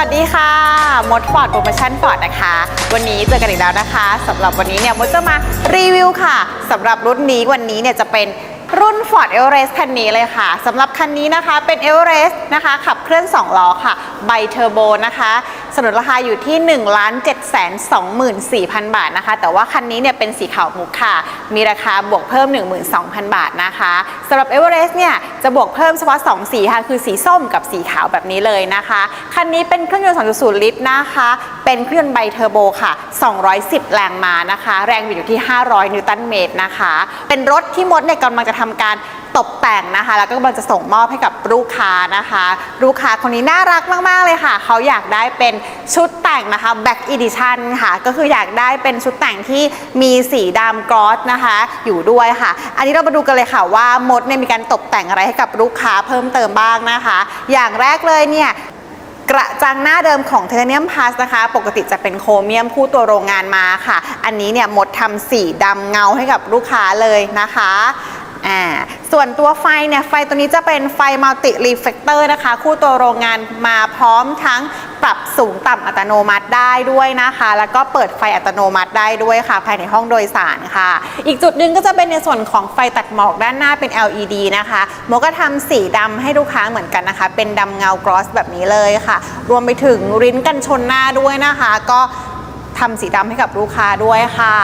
วัสดีค่ะ มดฟอร์ดโปรโมชั่นฟอร์ดนะคะ วันนี้เจอกันอีกแล้วนะคะสำหรับวันนี้เนี่ยมดจะมารีวิวค่ะสำหรับรุ่นนี้วันนี้เนี่ยจะเป็นรุ่น Ford Everest คันนี้เลยค่ะสำหรับคันนี้นะคะเป็น Everest นะคะ ขับเคลื่อน 2 ล้อค่ะ ไบเทอร์โบนะคะ สนุนราคาอยู่ที่1 7 2 4 0 0 0บาทนะคะ แต่ว่าคันนี้เนี่ยเป็นสีขาวมุกค่ะ มีราคาบวกเพิ่ม 12,000 บาทนะคะสำหรับ Everest เนี่ยจะบวกเพิ่มเฉพาะ2สีค่ะคือสีส้มกับสีขาวแบบนี้เลยนะคะ คันนี้เป็นเครื่องยนต์ 2.0 ลิตรนะคะ เป็นเครื่องยนต์ไบเทอร์โบค่ะ 210 แรงม้านะคะ แรงบิดอยู่ที่ 500 นิวตันเมตรนะคะ เป็นรถที่มดเนี่ยกำลังจะทำการ ตกแต่งนะคะ แล้วก็กำลังจะส่งมอบให้กับลูกค้านะคะ ลูกค้าคนนี้น่ารักมาก ๆ เลยค่ะ เขาอยากได้เป็นชุดแต่งนะคะ Back Edition ค่ะ ก็คืออยากได้เป็นชุดแต่งที่มีสีดำกรอสนะคะ อยู่ด้วยค่ะ อันนี้เรามาดูกันเลยค่ะว่ามดเนี่ยมีการตกแต่งอะไรให้กับลูกค้าเพิ่มเติมบ้างนะคะ อย่างแรกเลยเนี่ยกระจังหน้าเดิมของเทเนียมพาสนะคะ ปกติจะเป็นโครเมียมคู่ตัวโรงงานมาค่ะ อันนี้เนี่ยมดทำสีดำเงาให้กับลูกค้าเลยนะคะ อ่าส่วนตัวไฟเนี่ยไฟตัวนี้จะเป็นไฟมัลติรีเฟกเตอร์นะคะ คู่ตัวโรงงานมาพร้อมทั้งปรับสูงต่ำอัตโนมัติได้ด้วยนะคะ แล้วก็เปิดไฟอัตโนมัติได้ด้วยค่ะ ภายในห้องโดยสารค่ะ อีกจุดหนึ่งก็จะเป็นในส่วนของไฟตัดหมอกด้านหน้าเป็น LED นะคะโมก็ทำสีดำให้ลูกค้าเหมือนกันนะคะ เป็นดำเงากรอสแบบนี้เลยค่ะ รวมไปถึงริ้นกันชนหน้าด้วยนะคะ ก็ทำสีดำให้กับลูกค้าด้วยค่ะ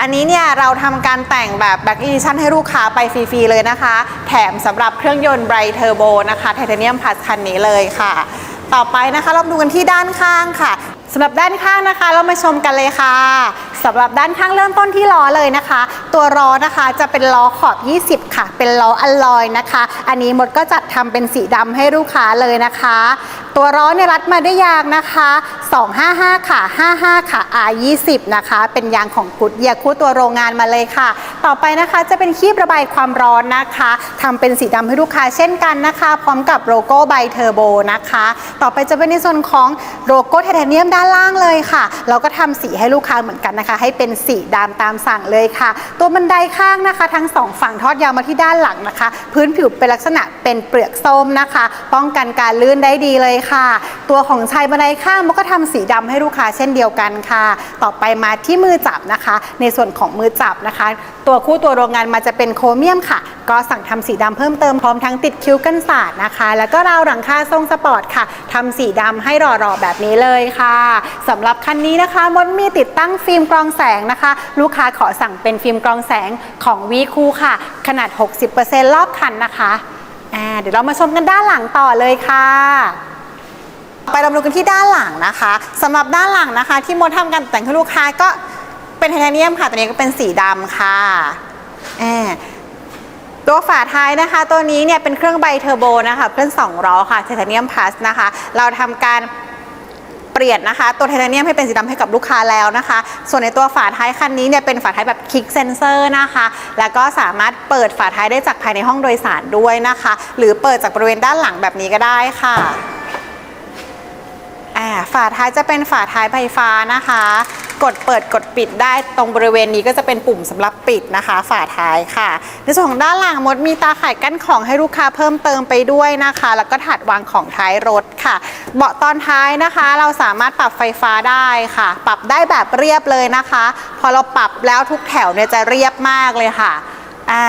อันนี้เนี่ยเราทำการแต่งแบบ Back Edition ให้ลูกค้าไปฟรีๆเลยนะคะ แถมสำหรับเครื่องยนต์ Bright Turbo นะคะไทเทเนียมพัสคันนี้เลยค่ะ ต่อไปนะคะเรามาดูกันที่ด้านข้างค่ะสำหรับด้านข้างนะคะเรามาชมกันเลยค่ะสำหรับด้านข้างเริ่มต้นที่ล้อเลยนะคะ ตัวล้อนะคะจะเป็นล้อขอบ 20 ค่ะ เป็นล้ออัลลอยนะคะ อันนี้มดก็จัดทำเป็นสีดำให้ลูกค้าเลยนะคะ ตัวล้อเนี่ยรัดมาด้วยยางนะคะ 255 ค่ะ 55 ค่ะ R20 นะคะ เป็นยางของกุดเยียคู่ตัวโรงงานมาเลยค่ะ ต่อไปนะคะจะเป็นคีบระบายความร้อนนะคะทำเป็นสีดำให้ลูกค้าเช่นกันนะคะ พร้อมกับโลโก้ไบเทอร์โบนะคะ ต่อไปจะเป็นในส่วนของโลโก้ไทเทเนียมด้านล่างเลยค่ะ เราก็ทำสีให้ลูกค้าเหมือนกันนะคะ ให้เป็นสีดำตามสั่งเลยค่ะ ตัวบันไดข้างนะคะ ทั้งสองฝั่งทอดยาวมาที่ด้านหลังนะคะ พื้นผิวเป็นลักษณะเป็นเปลือกส้มนะคะ ป้องกันการลื่นได้ดีเลยค่ะ ตัวของชายบันไดข้างมันก็ทำสีดำให้ลูกค้าเช่นเดียวกันค่ะ ต่อไปมาที่มือจับนะคะ ในส่วนของมือจับนะคะ ตัวคู่ตัวโรงงานมาจะเป็นโครเมียมค่ะ ก็สั่งทำสีดำเพิ่มเติมพร้อมทั้งติดคิ้วกันศาสตร์นะคะ แล้วก็ราวหลังคาทรงสปอร์ตค่ะทำสีดำให้หล่อๆแบบนี้เลยค่ะสำหรับคันนี้นะคะมดมีติดตั้งฟิล์มกรองแสงนะคะ ลูกค้าขอสั่งเป็นฟิล์มกรองแสงของวีคูค่ะ ขนาด 60%รอบคันนะคะเดี๋ยวเรามาชมกันด้านหลังต่อเลยค่ะ ไปเรามดูกันที่ด้านหลังนะคะสำหรับด้านหลังนะคะ ที่มดทำการแต่งให้ลูกค้าก็เป็นไทเทเนียมค่ะ ตัวนี้ก็เป็นสีดำค่ะอ่าตัวฝาท้ายนะคะ ตัวนี้เนี่ยเป็นเครื่องไบเทอร์โบนะคะเครื่อง2ล้อค่ะไทเทเนียมพลัสนะคะ เราทำการเปลี่ยนนะคะตัวไทเทเนียมให้เป็นสีดำให้กับลูกค้าแล้วนะคะ ส่วนในตัวฝาท้ายคันนี้เนี่ยเป็นฝาท้ายแบบคลิกเซนเซอร์นะคะ แล้วก็สามารถเปิดฝาท้ายได้จากภายในห้องโดยสารด้วยนะคะ หรือเปิดจากบริเวณด้านหลังแบบนี้ก็ได้ค่ะ อ่าฝาท้ายจะเป็นฝาท้ายไฟฟ้านะคะ กดเปิดกดปิดได้ตรงบริเวณนี้ก็จะเป็นปุ่มสำหรับปิดนะคะ ฝาท้ายค่ะ ในส่วนของด้านหลังมดมีตาข่ายกั้นของให้ลูกค้าเพิ่มเติมไปด้วยนะคะ แล้วก็ถาดวางของท้ายรถค่ะ เบาะตอนท้ายนะคะ เราสามารถปรับไฟฟ้าได้ค่ะ ปรับได้แบบเรียบเลยนะคะ พอเราปรับแล้วทุกแถวเนี่ยจะเรียบมากเลยค่ะอ่า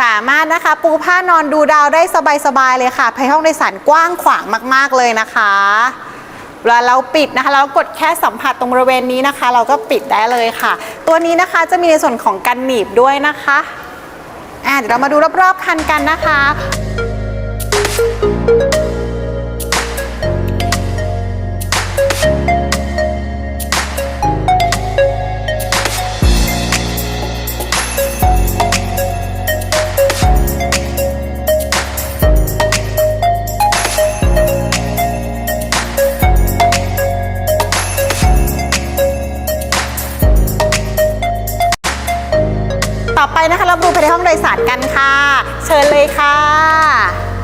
สามารถนะคะปูผ้านอนดูดาวได้สบายๆเลยค่ะภายห้องโดยสารกว้างขวางมาก ๆเลยนะคะ เวลาเราปิดนะคะเรากดแค่สัมผัสตรงบริเวณนี้นะคะ เราก็ปิดได้เลยค่ะ ตัวนี้นะคะจะมีในส่วนของกันหนีบด้วยนะคะอ่าเดี๋ยวเรามาดูรอบๆคันกันนะคะ นะคะ เราดูภายในห้องโดยสารกันค่ะ เชิญเลยค่ะ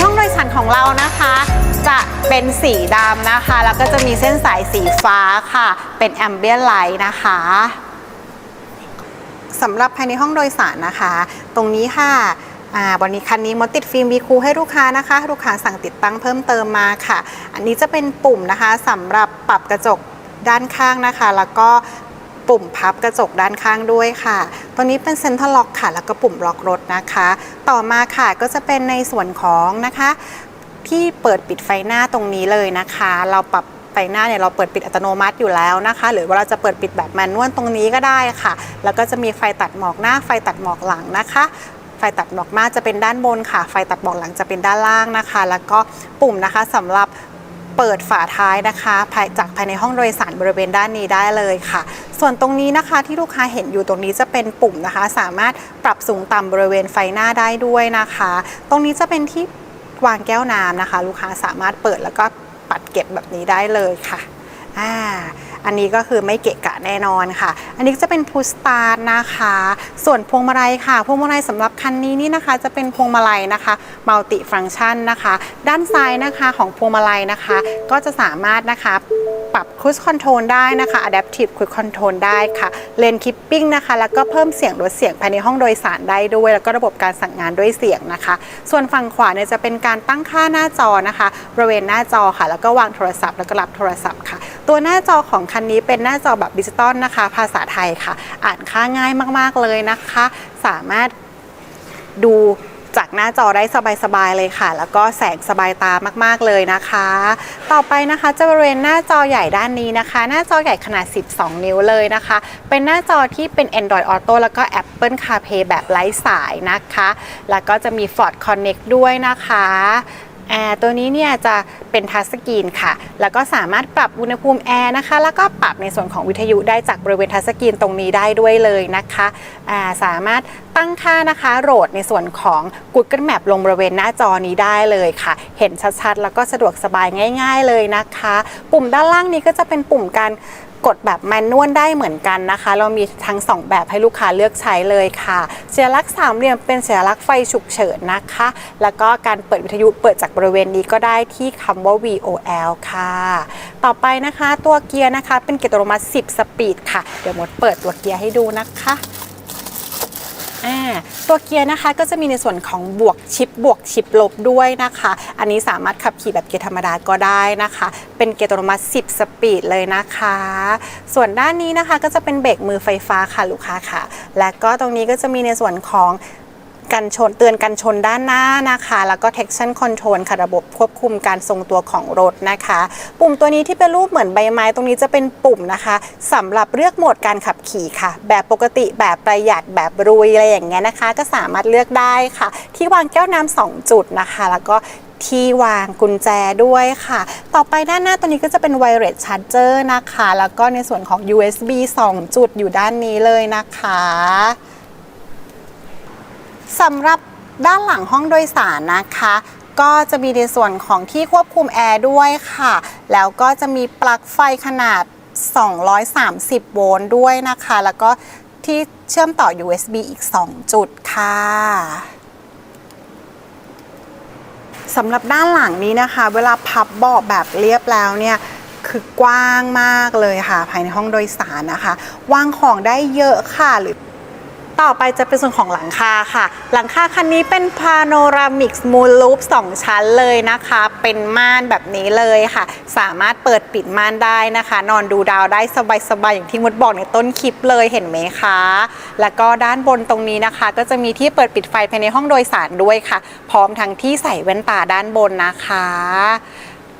ห้องโดยสารของเรานะคะ จะเป็นสีดำนะคะ แล้วก็จะมีเส้นสายสีฟ้าค่ะ เป็นแอมเบียนไลท์นะคะ สำหรับภายในห้องโดยสารนะคะ ตรงนี้ค่ะอ่าวันนี้คันนี้มดติดฟิล์มวีคูให้ลูกค้านะคะ ลูกค้าสั่งติดตั้งเพิ่มเติมมาค่ะ อันนี้จะเป็นปุ่มนะคะสำหรับปรับกระจกด้านข้างนะคะ แล้วก็ปุ่มพับกระจกด้านข้างด้วยค่ะ ตัวนี้เป็นเซ็นทรัลล็อกค่ะ แล้วก็ปุ่มล็อกรถนะคะ ต่อมาค่ะก็จะเป็นในส่วนของนะคะ ที่เปิดปิดไฟหน้าตรงนี้เลยนะคะ เราปรับ ไฟหน้าเนี่ยเราเปิดปิดอัตโนมัติอยู่แล้วนะคะ หรือว่าเราจะเปิดปิดแบบแมนนวลตรงนี้ก็ได้ค่ะ แล้วก็จะมีไฟตัดหมอกหน้าไฟตัดหมอกหลังนะคะไฟตัดหมอกหน้าจะเป็นด้านบนค่ะ ไฟตัดหมอกหลังจะเป็นด้านล่างนะคะ แล้วก็ปุ่มนะคะสำหรับเปิดฝาท้ายนะคะภายจากภายในห้องโดยสารบริเวณด้านนี้ได้เลยค่ะ ส่วนตรงนี้นะคะที่ลูกค้าเห็นอยู่ตรงนี้จะเป็นปุ่มนะคะ สามารถปรับสูงต่ำบริเวณไฟหน้าได้ด้วยนะคะ ตรงนี้จะเป็นที่วางแก้วน้ำนะคะ ลูกค้าสามารถเปิดแล้วก็ ปัดเก็บแบบนี้ได้เลยค่ะอ่าอันนี้ก็คือไม่เกะก แน่นอนค่ะ อันนี้จะเป็นพุสตาร์นะคะ ส่วนพวงมาลัยค่ะ พวงมาลัยสำหรับคันนี้นี่นะคะ จะเป็นพวงมาลัยนะคะมัลติฟังชันนะคะ ด้านซ้ายนะคะของพวงมาลัยนะคะ ก็จะสามารถนะคะปรับ Cruise Control ได้นะคะ Adaptive Cruise Control ได้ค่ะ Lane Keeping นะคะ แล้วก็เพิ่มเสียงลดเสียงภายในห้องโดยสารได้ด้วย แล้วก็ระบบการสั่งงานด้วยเสียงนะคะ ส่วนฝั่งขวาเนี่ยจะเป็นการตั้งค่าหน้าจอนะคะบริเวณหน้าจอค่ะ แล้วก็วางโทรศัพท์แล้วก็รับโทรศัพท์ค่ะ ตัวหน้าจอของคันนี้เป็นหน้าจอแบบดิจิตอลนะคะ ภาษาไทยค่ะ อ่านค่าง่ายมากๆเลยนะคะ สามารถดูจากหน้าจอได้สบายๆเลยค่ะ แล้วก็แสงสบายตามากๆเลยนะคะ ต่อไปนะคะจะบริเวณหน้าจอใหญ่ด้านนี้นะคะ หน้าจอใหญ่ขนาด 12 นิ้วเลยนะคะ เป็นหน้าจอที่เป็น Android Auto แล้วก็ Apple CarPlay แบบไร้สายนะคะ แล้วก็จะมี Ford Connect ด้วยนะคะ แอร์ตัวนี้เนี่ยจะเป็นทัชสกรีนค่ะ แล้วก็สามารถปรับอุณหภูมิแอร์นะคะ แล้วก็ปรับในส่วนของวิทยุได้จากบริเวณทัชสกรีนตรงนี้ได้ด้วยเลยนะคะสามารถตั้งค่านะคะโหลดในส่วนของ Google Map ลงบริเวณหน้าจอนี้ได้เลยค่ะ เห็นชัดๆ แล้วก็สะดวกสบายง่าย ๆ เลยนะคะ ปุ่มด้านล่างนี้ก็จะเป็นปุ่มการ กดแบบแมนนวลได้เหมือนกันนะคะ เรามีทั้ง 2 แบบให้ลูกค้าเลือกใช้เลยค่ะสัญลักษณ์สามเหลี่ยมเป็นสัญลักษณ์ไฟฉุกเฉินนะคะ แล้วก็การเปิดวิทยุเปิดจากบริเวณนี้ก็ได้ที่คำว่า VOL ค่ะ ต่อไปนะคะตัวเกียร์นะคะเป็นเกียร์อัตโนมัติ 10 สปีดค่ะ เดี๋ยวมดเปิดตัวเกียร์ให้ดูนะคะ อ่าตัวเกียร์นะคะก็จะมีในส่วนของบวกชิปบวกชิปลบด้วยนะคะ อันนี้สามารถขับขี่แบบเกียร์ธรรมดาก็ได้นะคะ เป็นเกียร์อัตโนมัติ 10 สปีดเลยนะคะ ส่วนด้านนี้นะคะก็จะเป็นเบรกมือไฟฟ้าค่ะลูกค้าค่ะ และก็ตรงนี้ก็จะมีในส่วนของ กันชนเตือนกันชนด้านหน้านะคะ แล้วก็ traction control ค่ะระบบควบคุมการทรงตัวของรถนะคะ ปุ่มตัวนี้ที่เป็นรูปเหมือนใบไม้ตรงนี้จะเป็นปุ่มนะคะสำหรับเลือกโหมดการขับขี่ค่ะ แบบปกติแบบประหยัดแบบรุยอะไรอย่างเงี้ยนะคะ ก็สามารถเลือกได้ค่ะ ที่วางแก้วน้ำสองจุดนะคะ แล้วก็ที่วางกุญแจด้วยค่ะ ต่อไปด้านหน้าตัวนี้ก็จะเป็น wireless charger นะคะ แล้วก็ในส่วนของ USB 2 จุดอยู่ด้านนี้เลยนะคะ สำหรับด้านหลังห้องโดยสารนะคะ ก็จะมีในส่วนของที่ควบคุมแอร์ด้วยค่ะ แล้วก็จะมีปลั๊กไฟขนาด 230 โวลต์ด้วยนะคะ แล้วก็ที่เชื่อมต่อ USB อีก 2 จุดค่ะสำหรับด้านหลังนี้นะคะ เวลาพับเบาะแบบเรียบแล้วเนี่ยคือกว้างมากเลยค่ะ ภายในห้องโดยสารนะคะ วางของได้เยอะค่ะหรือ ต่อไปจะเป็นส่วนของหลังคาค่ะ หลังคาคันนี้เป็นพาโนรามิกสมูลลูป2ชั้นเลยนะคะ เป็นม่านแบบนี้เลยค่ะ สามารถเปิดปิดม่านได้นะคะ นอนดูดาวได้สบายๆอย่างที่มุดบอกในต้นคลิปเลยเห็นไหมคะ แล้วก็ด้านบนตรงนี้นะคะ ก็จะมีที่เปิดปิดไฟภายในห้องโดยสารด้วยค่ะ พร้อมทั้งที่ใส่แว่นตาด้านบนนะคะ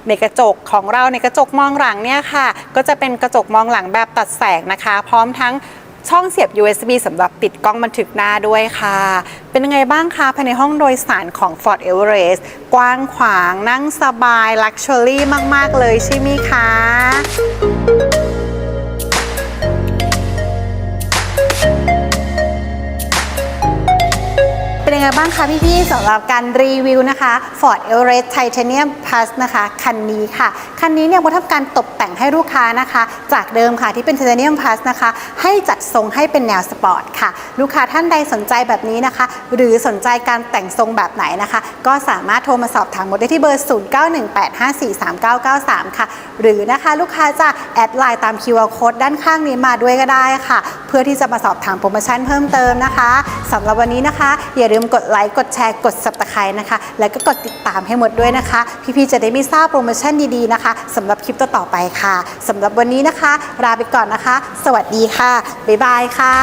ในกระจกของเราในกระจกมองหลังเนี่ยค่ะ ก็จะเป็นกระจกมองหลังแบบตัดแสงนะคะ พร้อมทั้ง ช่องเสียบ USB สำหรับติดกล้องบันทึกหน้าด้วยค่ะ เป็นยังไงบ้างคะภายในห้องโดยสารของ Ford Everest กว้างขวางนั่งสบายลักชัวรี่มาก ๆ เลยใช่ไหมคะ ยังไงบ้างคะพี่ๆสำหรับการรีวิวนะคะ Ford Everest Titanium Plus นะคะ คันนี้ค่ะ คันนี้เนี่ยมดทำการตกแต่งให้ลูกค้านะคะ จากเดิมค่ะที่เป็น Titanium Plus นะคะ ให้จัดทรงให้เป็นแนวสปอร์ตค่ะ ลูกค้าท่านใดสนใจแบบนี้นะคะ หรือสนใจการแต่งทรงแบบไหนนะคะ ก็สามารถโทรมาสอบถามมดได้ที่เบอร์ 0918543993 ค่ะ หรือนะคะลูกค้าจะแอดไลน์ตาม QR Code ด้านข้างนี้มาด้วยก็ได้ค่ะ เพื่อที่จะมาสอบถามโปรโมชั่นเพิ่มเติมนะคะสำหรับวันนี้นะคะ อย่าลืมกกดไลค์กดแชร์กด subscribe นะคะ แล้วก็กดติดตามให้หมดด้วยนะคะ พี่ๆจะได้ไม่ทราบโปรโมชั่นดีๆนะคะสำหรับคลิปต่อๆไปค่ะสำหรับวันนี้นะคะลาไปก่อนนะคะ สวัสดีค่ะ บ๊ายบายค่ะ